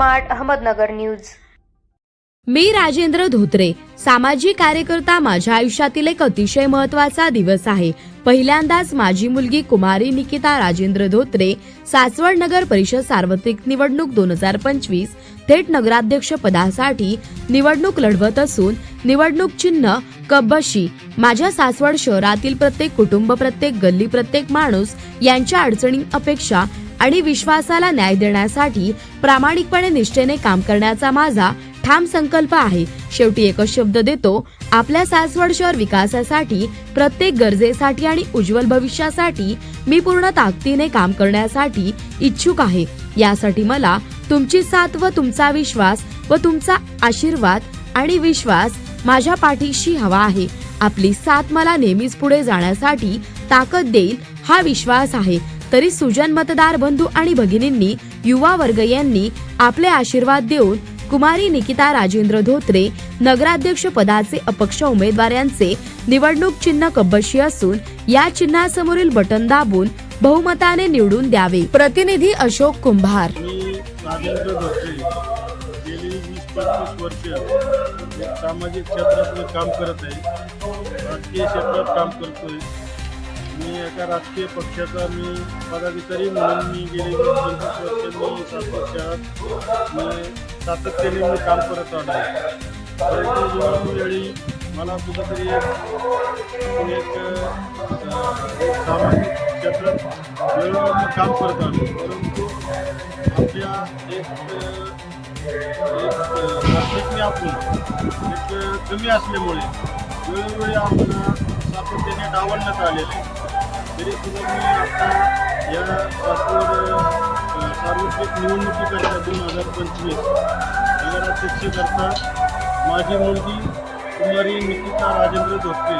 Smart Ahmednagar news. मी राजेंद्र धोत्रे सामाजिक कार्यकर्ता माझ्या आयुष्यातील एक अतिशय महत्त्वाचा दिवस आहे. पहिल्यांदाच माझी मुलगी कुमारी निकिता राजेंद्र धोत्रे सासवड नगर परिषद सार्वत्रिक निवडणूक दोन हजार पंचवीस थेट नगराध्यक्ष पदासाठी निवडणूक लढवत असून निवडणूक चिन्ह कब्बशी माझ्या सासवड शहरातील प्रत्येक कुटुंब प्रत्येक गल्ली प्रत्येक माणूस यांच्या अडचणी अपेक्षा आणि विश्वासाला न्याय देण्यासाठी प्रामाणिकपणे निष्ठेने काम करण्याचा माझा ठाम संकल्प आहे. शेवटी एकच शब्द देतो आपल्या सासवड शहर विकासासाठी प्रत्येक गरजेसाठी आणि उज्ज्वल भविष्यासाठी मी पूर्ण ताकदीने काम करण्यासाठी इच्छुक आहे. यासाठी मला तुमची साथ व तुमचा विश्वास व तुमचा आशीर्वाद आणि विश्वास माझ्या पाठीशी हवा आहे. आपली साथ मला नेहमीच पुढे जाण्यासाठी ताकद देईल हा विश्वास आहे. तरी सुजन मतदार बंधू आणि भगिनींनी युवा वर्ग यांनी आपले आशीर्वाद देऊन कुमारी निकिता राजेंद्र धोत्रे नगराध्यक्ष पदाचे अपक्ष उमेदवारांचे निवडणूक चिन्ह कब्बशी असून या चिन्हासमोरील बटन दाबून बहुमताने निवडून द्यावे. प्रतिनिधी अशोक कुंभार. सामाजिक क्षेत्रातलं काम करत आहे. राजकीय क्षेत्रात काम करतोय. मी एका राजकीय पक्षाचा मी पदाधिकारी म्हणून मी गेले पंचवीस वर्ष मी सातपूर शहरात मी सातत्याने मी काम करत आलो आहे परंतु निवडणुकीवेळी मला कुठंतरी एक एक एक सामाजिक क्षेत्रात वेळोवेळी मी काम करत आलो परंतु आपल्या एक एक आपण एक कमी असल्यामुळे वेळोवेळी आपण सातत्याने डावलण्यात आलेले आहे. तरी सुद्धा मी आता या सासवड सार्वत्रिक निवडणुकीकरता दोन हजार पंचवीस नगराध्यक्षकरता माझी मुलगी कुमारी निकिता राजेंद्र धोत्रे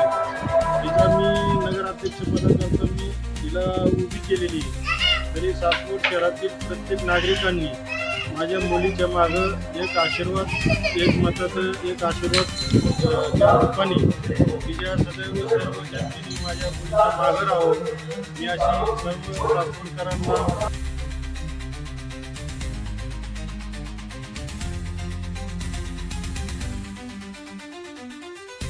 तिचा मी नगराध्यक्षपदाकरता मी तिला उभी केलेली तरी सातपूर शहरातील प्रत्येक नागरिकांनी माझ्या मुलीच्या मागं एक आशीर्वाद एक मताचं एक आशीर्वाद त्या रूपाने तिच्या सदैव सर्व जनतेने माझ्या मुलीच्या मागं राहावं मी अशी सर्व सासवडकरांना